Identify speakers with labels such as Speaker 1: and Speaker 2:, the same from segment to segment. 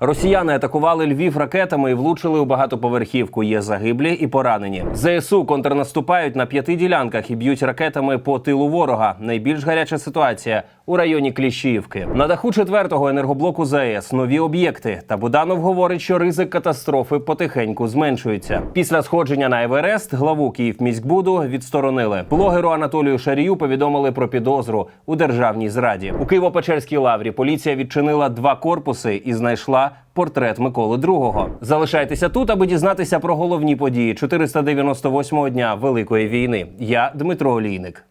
Speaker 1: Росіяни атакували Львів ракетами і влучили у багатоповерхівку. Є загиблі і поранені. ЗСУ контрнаступають на п'яти ділянках і б'ють ракетами по тилу ворога. Найбільш гаряча ситуація у районі Кліщіївки. На даху четвертого енергоблоку ЗАЕС нові об'єкти. Та Буданов говорить, що ризик катастрофи потихеньку зменшується. Після сходження на Еверест главу Київміськбуду відсторонили. Блогеру Анатолію Шарію повідомили про підозру у державній зраді. У Києво-Печерській лаврі поліція відчинила два корпуси і знайшла портрет Миколи II. Залишайтеся тут, аби дізнатися про головні події 498-го дня Великої війни. Я Дмитро Олійник.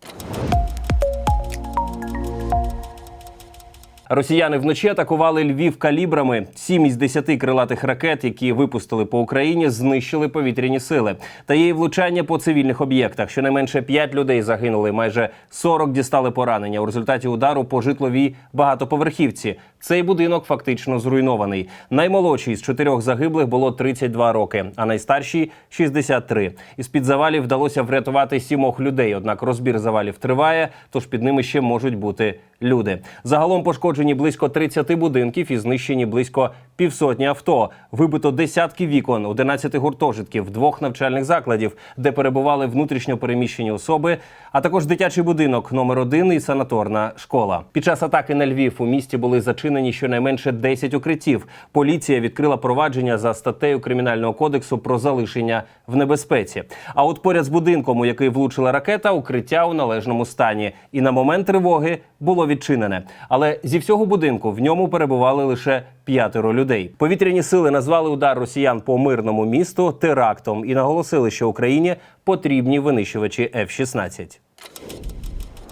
Speaker 1: Росіяни вночі атакували Львів калібрами. Сім із десяти крилатих ракет, які випустили по Україні, знищили повітряні сили. Та є й влучання по цивільних об'єктах. Щонайменше п'ять людей загинули, майже 40 дістали поранення. У результаті удару по житловій багатоповерхівці. Цей будинок фактично зруйнований. Наймолодший з чотирьох загиблих було 32 роки, а найстарший 63. Із під завалів вдалося врятувати сімох людей. Однак розбір завалів триває, тож під ними ще можуть бути люди. Загалом пошкоджені близько 30 будинків і знищені близько півсотні авто. Вибито десятки вікон, 11 гуртожитків, двох навчальних закладів, де перебували внутрішньо переміщені особи, а також дитячий будинок номер 1 і санаторна школа. Під час атаки на Львів у місті були зачинені щонайменше 10 укриттів. Поліція відкрила провадження за статтею кримінального кодексу про залишення в небезпеці. А от поряд з будинком, у який влучила ракета, укриття у належному стані. І на момент тривоги було відчинене. Але зі всього будинку в ньому перебували лише п'ятеро людей. Повітряні сили назвали удар росіян по мирному місту терактом і наголосили, що Україні потрібні винищувачі F-16.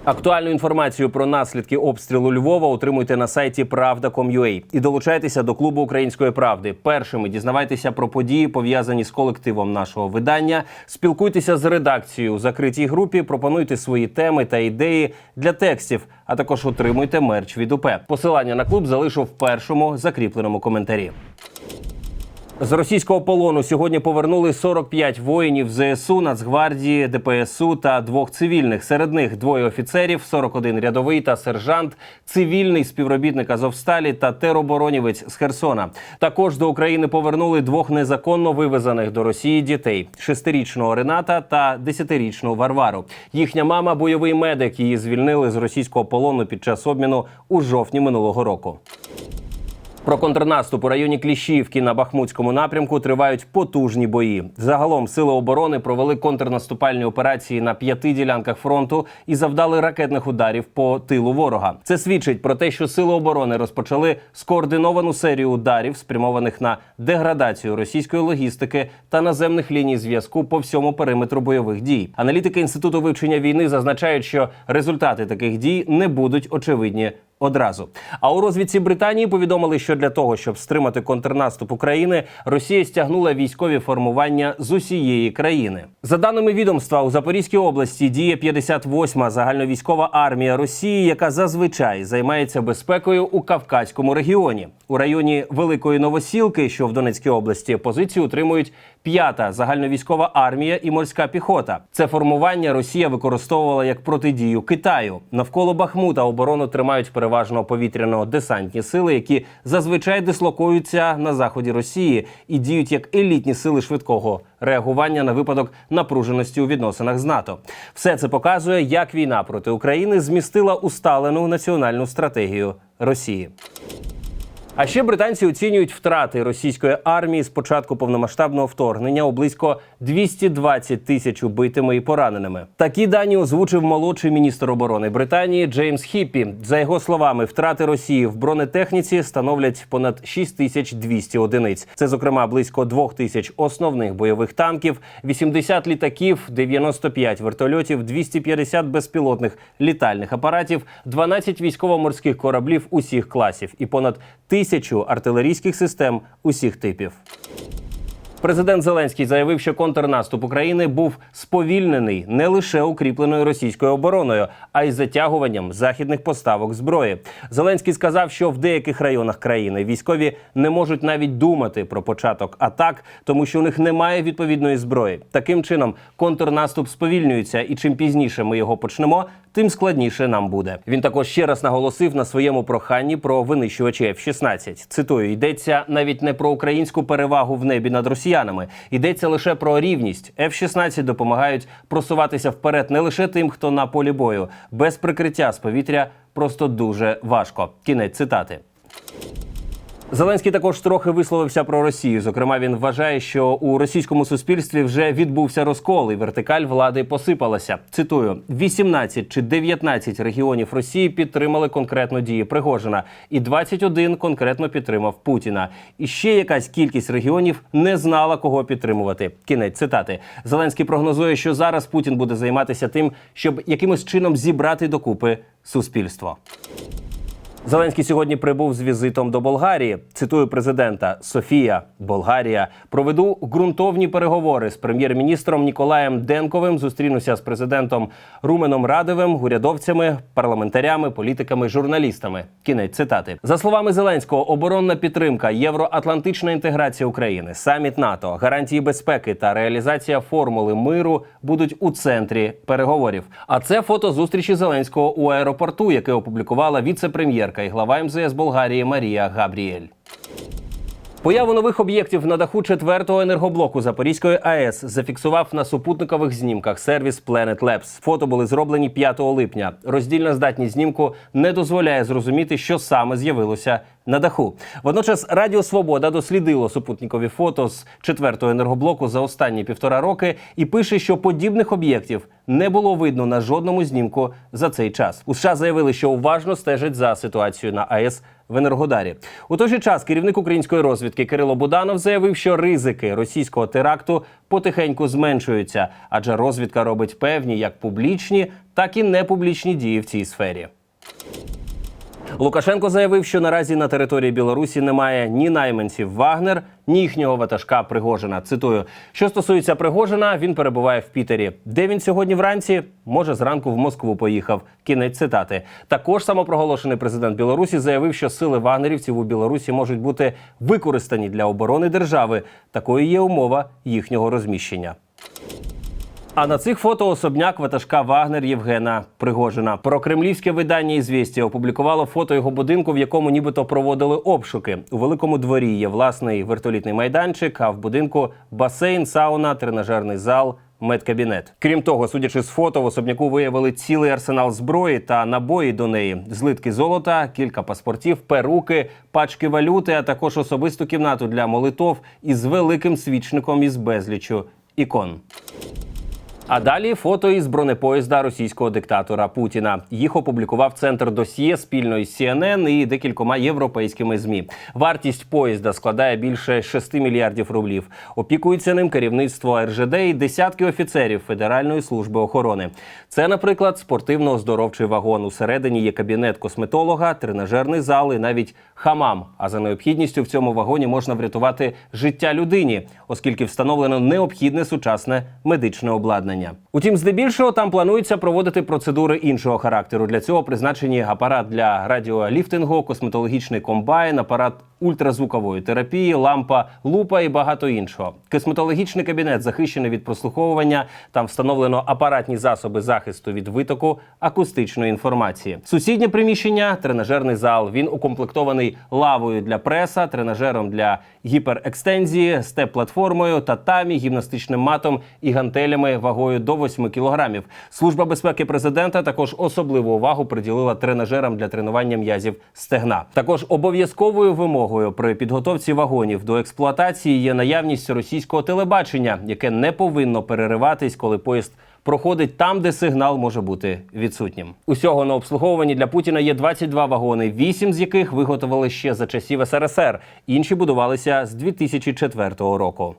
Speaker 1: Актуальну інформацію про наслідки обстрілу Львова отримуйте на сайті Правда.com.ua і долучайтеся до клубу української правди. Першими дізнавайтеся про події, пов'язані з колективом нашого видання. Спілкуйтеся з редакцією у закритій групі. Пропонуйте свої теми та ідеї для текстів, а також отримуйте мерч від УП. Посилання на клуб залишу в першому закріпленому коментарі. З російського полону сьогодні повернули 45 воїнів ЗСУ, Нацгвардії, ДПСУ та двох цивільних. Серед них двоє офіцерів, 41 рядовий та сержант, цивільний співробітник Азовсталі та тероборонівець з Херсона. Також до України повернули двох незаконно вивезених до Росії дітей: шестирічного Рената та десятирічного Варвару. Їхня мама бойовий медик. Її звільнили з російського полону під час обміну у жовтні минулого року. Про контрнаступ у районі Кліщівки на Бахмутському напрямку тривають потужні бої. Загалом сили оборони провели контрнаступальні операції на п'яти ділянках фронту і завдали ракетних ударів по тилу ворога. Це свідчить про те, що сили оборони розпочали скоординовану серію ударів, спрямованих на деградацію російської логістики та наземних ліній зв'язку по всьому периметру бойових дій. Аналітики інституту вивчення війни зазначають, що результати таких дій не будуть очевидні одразу. А у розвідці Британії повідомили, що для того, щоб стримати контрнаступ України, Росія стягнула військові формування з усієї країни. За даними відомства, у Запорізькій області діє 58-ма загальновійськова армія Росії, яка зазвичай займається безпекою у Кавказькому регіоні. У районі Великої Новосілки, що в Донецькій області, позиції утримують п'ята загальновійськова армія і морська піхота. Це формування Росія використовувала як протидію Китаю. Навколо Бахмута оборону тримають переважно повітряно-десантні сили, які зазвичай дислокуються на заході Росії і діють як елітні сили швидкого реагування на випадок напруженості у відносинах з НАТО. Все це показує, як війна проти України змістила усталену національну стратегію Росії. А ще британці оцінюють втрати російської армії з початку повномасштабного вторгнення у близько 220 тисяч убитими і пораненими. Такі дані озвучив молодший міністр оборони Британії Джеймс Хіппі. За його словами, втрати Росії в бронетехніці становлять понад 6200 одиниць. Це, зокрема, близько 2000 основних бойових танків, 80 літаків, 95 вертольотів, 250 безпілотних літальних апаратів, 12 військово-морських кораблів усіх класів і понад тисячу артилерійських систем усіх типів. Президент Зеленський заявив, що контрнаступ України був сповільнений не лише укріпленою російською обороною, а й затягуванням західних поставок зброї. Зеленський сказав, що в деяких районах країни військові не можуть навіть думати про початок атак, тому що у них немає відповідної зброї. Таким чином, контрнаступ сповільнюється, і чим пізніше ми його почнемо, тим складніше нам буде. Він також ще раз наголосив на своєму проханні про винищувачі F-16. Цитую: йдеться навіть не про українську перевагу в небі над росіянами, йдеться лише про рівність. F-16 допомагають просуватися вперед не лише тим, хто на полі бою, без прикриття з повітря просто дуже важко. Кінець цитати. Зеленський також трохи висловився про Росію. Зокрема, він вважає, що у російському суспільстві вже відбувся розкол, і вертикаль влади посипалася. Цитую: 18 чи 19 регіонів Росії підтримали конкретно дії Пригожина, і 21 конкретно підтримав Путіна. І ще якась кількість регіонів не знала, кого підтримувати. Кінець цитати. Зеленський прогнозує, що зараз Путін буде займатися тим, щоб якимось чином зібрати докупи суспільство. Зеленський сьогодні прибув з візитом до Болгарії. Цитую президента Софія, Болгарія. Проведу ґрунтовні переговори з прем'єр-міністром Ніколаєм Денковим. Зустрінуся з президентом Руменом Радевим, урядовцями, парламентарями, політиками, журналістами. Кінець цитати за словами Зеленського, оборонна підтримка, євроатлантична інтеграція України, саміт НАТО, гарантії безпеки та реалізація формули миру будуть у центрі переговорів. А це фото зустрічі Зеленського у аеропорту, яке опублікувала віце-прем'єрка і глава МЗС Болгарії Марія Габріель. Появу нових об'єктів на даху четвертого енергоблоку Запорізької АЕС зафіксував на супутникових знімках сервіс Planet Labs. Фото були зроблені 5 липня. Роздільна здатність знімку не дозволяє зрозуміти, що саме з'явилося на даху. Водночас Радіо Свобода дослідило супутникові фото з четвертого енергоблоку за останні півтора роки і пише, що подібних об'єктів не було видно на жодному знімку за цей час. У США заявили, що уважно стежать за ситуацією на АЕС в Енергодарі. У той же час керівник української розвідки Кирило Буданов заявив, що ризики російського теракту потихеньку зменшуються, адже розвідка робить певні як публічні, так і непублічні дії в цій сфері. Лукашенко заявив, що наразі на території Білорусі немає ні найманців Вагнер, ні їхнього ватажка Пригожина. Цитую, що стосується Пригожина, він перебуває в Пітері. Де він сьогодні вранці? Може, зранку в Москву поїхав. Кінець цитати. Також самопроголошений президент Білорусі заявив, що сили вагнерівців у Білорусі можуть бути використані для оборони держави. Такою є умова їхнього розміщення. А на цих фото особняк ватажка Вагнер Євгена Пригожина. Про кремлівське видання «Ізвістія» опублікувало фото його будинку, в якому нібито проводили обшуки. У великому дворі є власний вертолітний майданчик, а в будинку басейн, сауна, тренажерний зал. Медкабінет. Крім того, судячи з фото, в особняку виявили цілий арсенал зброї та набої до неї, злитки золота, кілька паспортів, перуки, пачки валюти, а також особисту кімнату для молитов із великим свічником із безлічу ікон. А далі фото із бронепоїзда російського диктатора Путіна. Їх опублікував центр досьє спільно із CNN і декількома європейськими змі. Вартість поїзда складає більше 6 мільярдів рублів. Опікується ним керівництво РЖД і десятки офіцерів Федеральної служби охорони. Це, наприклад, спортивно-оздоровчий вагон. Усередині є кабінет косметолога, тренажерний зал і навіть хамам. А за необхідністю в цьому вагоні можна врятувати життя людині, оскільки встановлено необхідне сучасне медичне обладнання. Утім, здебільшого там планується проводити процедури іншого характеру. Для цього призначені апарат для радіоліфтингу, косметологічний комбайн, апарат ультразвукової терапії, лампа, лупа і багато іншого. Косметологічний кабінет захищений від прослуховування. Там встановлено апаратні засоби захисту від витоку акустичної інформації. Сусіднє приміщення тренажерний зал. Він укомплектований лавою для преса, тренажером для гіперекстензії, степ-платформою, татамі, гімнастичним матом і гантелями вагою до 8 кілограмів. Служба безпеки президента також особливу увагу приділила тренажерам для тренування м'язів стегна. Також обов'язковою вимогою при підготовці вагонів до експлуатації є наявність російського телебачення, яке не повинно перериватись, коли поїзд проходить там, де сигнал може бути відсутнім. Усього на обслуговуванні для Путіна є 22 вагони, 8 з яких виготовили ще за часів СРСР. Інші будувалися з 2004 року.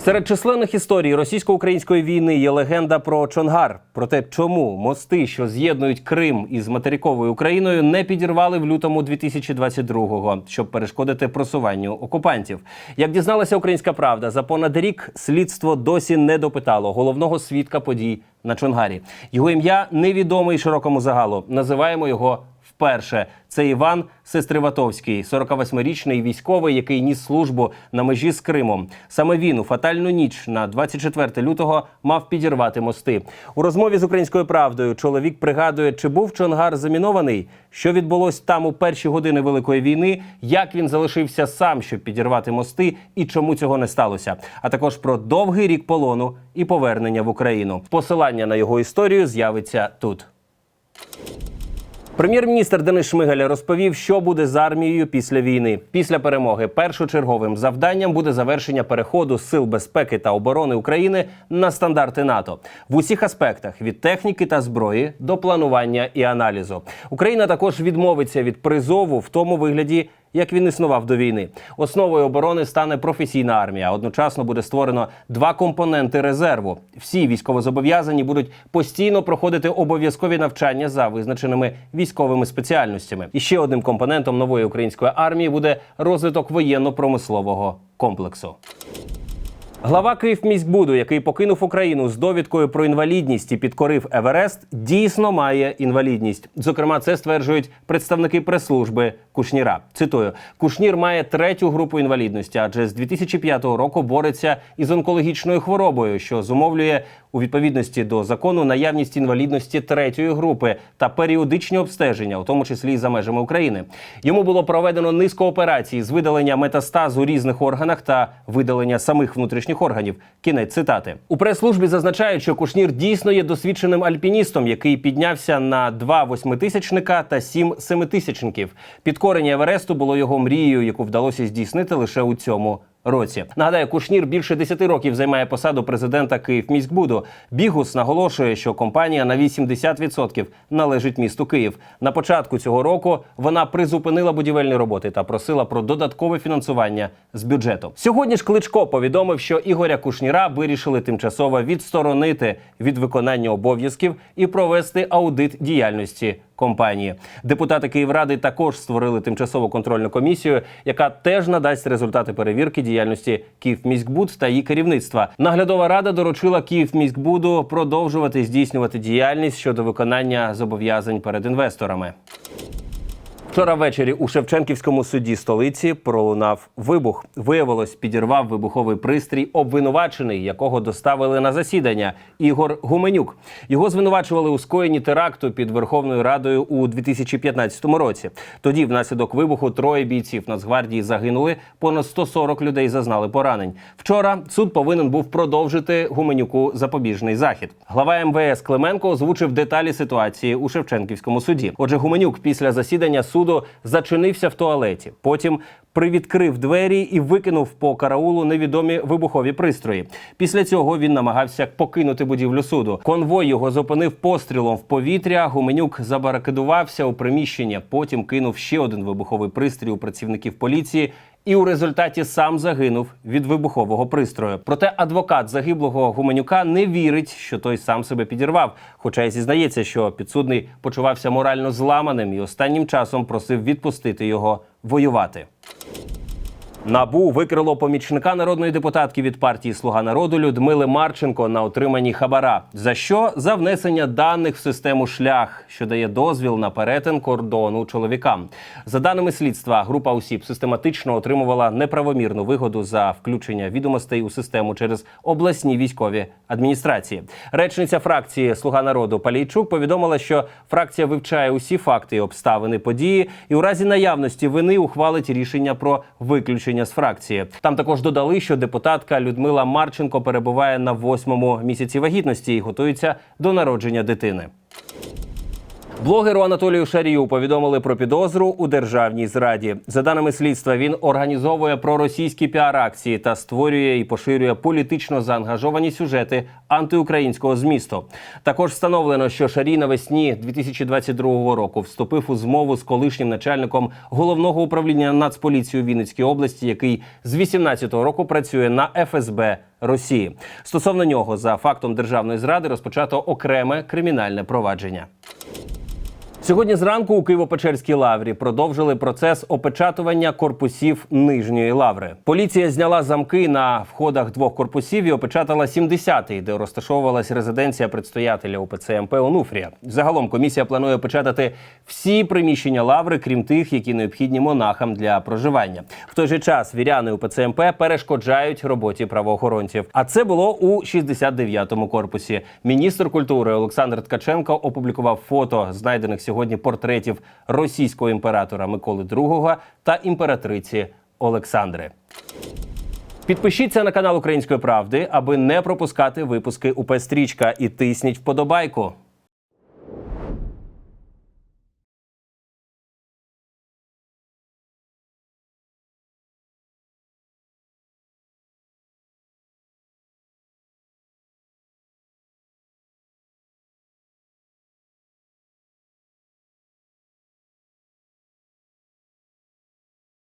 Speaker 1: Серед численних історій російсько-української війни є легенда про Чонгар. Про те, чому мости, що з'єднують Крим із материковою Україною, не підірвали в лютому 2022-го, щоб перешкодити просуванню окупантів. Як дізналася українська правда, за понад рік слідство досі не допитало головного свідка подій на Чонгарі. Його ім'я невідоме і широкому загалу. Називаємо його вперше. Це Іван Сестриватовський, 48-річний військовий, який ніс службу на межі з Кримом. Саме він у фатальну ніч на 24 лютого мав підірвати мости. У розмові з українською правдою чоловік пригадує, чи був Чонгар замінований, що відбулось там у перші години великої війни, як він залишився сам, щоб підірвати мости, і чому цього не сталося. А також про довгий рік полону і повернення в Україну. Посилання на його історію з'явиться тут. Прем'єр-міністр Денис Шмигаль розповів, що буде з армією після війни. Після перемоги першочерговим завданням буде завершення переходу сил безпеки та оборони України на стандарти НАТО в усіх аспектах від техніки та зброї до планування і аналізу. Україна також відмовиться від призову в тому вигляді. Як він існував до війни, основою оборони стане професійна армія. Одночасно буде створено два компоненти резерву. Всі військовозобов'язані будуть постійно проходити обов'язкові навчання за визначеними військовими спеціальностями. І ще одним компонентом нової української армії буде розвиток воєнно-промислового комплексу. Глава Київміськбуду, який покинув Україну з довідкою про інвалідність і підкорив Еверест, дійсно має інвалідність. Зокрема, це стверджують представники прес-служби Кушніра. Цитую: Кушнір має третю групу інвалідності, адже з 2005 року бореться із онкологічною хворобою, що зумовлює у відповідності до закону наявність інвалідності третьої групи та періодичні обстеження, у тому числі і за межами України. Йому було проведено низку операцій з видалення метастаз у різних органах та видалення самих внутрішніх органів. Кінець цитати у прес-службі зазначають, що Кушнір дійсно є досвідченим альпіністом, який піднявся на два восьмитисячника та сім семитисячників. Підкорення Евересту було його мрією, яку вдалося здійснити лише у цьому році. Нагадаю, Кушнір більше 10 років займає посаду президента Київміськбуду. Бігус наголошує, що компанія на 80% належить місту Київ. На початку цього року вона призупинила будівельні роботи та просила про додаткове фінансування з бюджету. Сьогодні ж Кличко повідомив, що Ігоря Кушніра вирішили тимчасово відсторонити від виконання обов'язків і провести аудит діяльності компанії. Депутати Київради також створили тимчасову контрольну комісію, яка теж надасть результати перевірки діяльності Київміськбуд та її керівництва. Наглядова рада доручила Київміськбуду продовжувати здійснювати діяльність щодо виконання зобов'язань перед інвесторами. Вчора ввечері у Шевченківському суді столиці пролунав вибух. Виявилось, підірвав вибуховий пристрій, обвинувачений, якого доставили на засідання. Ігор Гуменюк. Його звинувачували у скоєнні теракту під Верховною Радою у 2015 році. Тоді, внаслідок вибуху, троє бійців Нацгвардії загинули. Понад 140 людей зазнали поранень. Вчора суд повинен був продовжити Гуменюку запобіжний захід. Глава МВС Клименко озвучив деталі ситуації у Шевченківському суді. Отже, Гуменюк після засідання суду зачинився в туалеті. Потім привідкрив двері і викинув по караулу невідомі вибухові пристрої. Після цього він намагався покинути будівлю суду. Конвой його зупинив пострілом в повітря. Гуменюк забаракидувався у приміщення. Потім кинув ще один вибуховий пристрій у працівників поліції. І у результаті сам загинув від вибухового пристрою. Проте адвокат загиблого гуменюка не вірить, що той сам себе підірвав. Хоча й зізнається, що підсудний почувався морально зламаним і останнім часом просив відпустити його воювати. Набу викрило помічника народної депутатки від партії Слуга народу Людмили Марченко на отриманні хабара. За що за внесення даних в систему шлях, що дає дозвіл на перетин кордону чоловікам. За даними слідства, група осіб систематично отримувала неправомірну вигоду за включення відомостей у систему через обласні військові адміністрації. Речниця фракції Слуга народу Палійчук повідомила, що фракція вивчає усі факти і обставини події, і у разі наявності вини ухвалить рішення про виключення з фракції. Там також додали, що депутатка Людмила Марченко перебуває на восьмому місяці вагітності і готується до народження дитини. Блогеру Анатолію Шарію повідомили про підозру у державній зраді. За даними слідства, він організовує проросійські піар-акції та створює і поширює політично заангажовані сюжети антиукраїнського змісту. Також встановлено, що Шарій навесні 2022 року вступив у змову з колишнім начальником головного управління Нацполіції у Вінницькій області, який з 18-го року працює на ФСБ. Росії стосовно нього за фактом державної зради розпочато окреме кримінальне провадження. Сьогодні зранку у Києво-Печерській лаврі продовжили процес опечатування корпусів нижньої лаври. Поліція зняла замки на входах двох корпусів і опечатала 70-й, де розташовувалась резиденція предстоятеля УПЦ МП Онуфрія. Загалом комісія планує опечатати всі приміщення лаври, крім тих, які необхідні монахам для проживання. В той же час віряни УПЦ МП перешкоджають роботі правоохоронців. А це було у 69-му корпусі. Міністр культури Олександр Ткаченко опублікував фото знайдених сьогодні портретів російського імператора Миколи II та імператриці Олександри. Підпишіться на канал Української правди, аби не пропускати випуски УП Стрічка і тисніть вподобайку.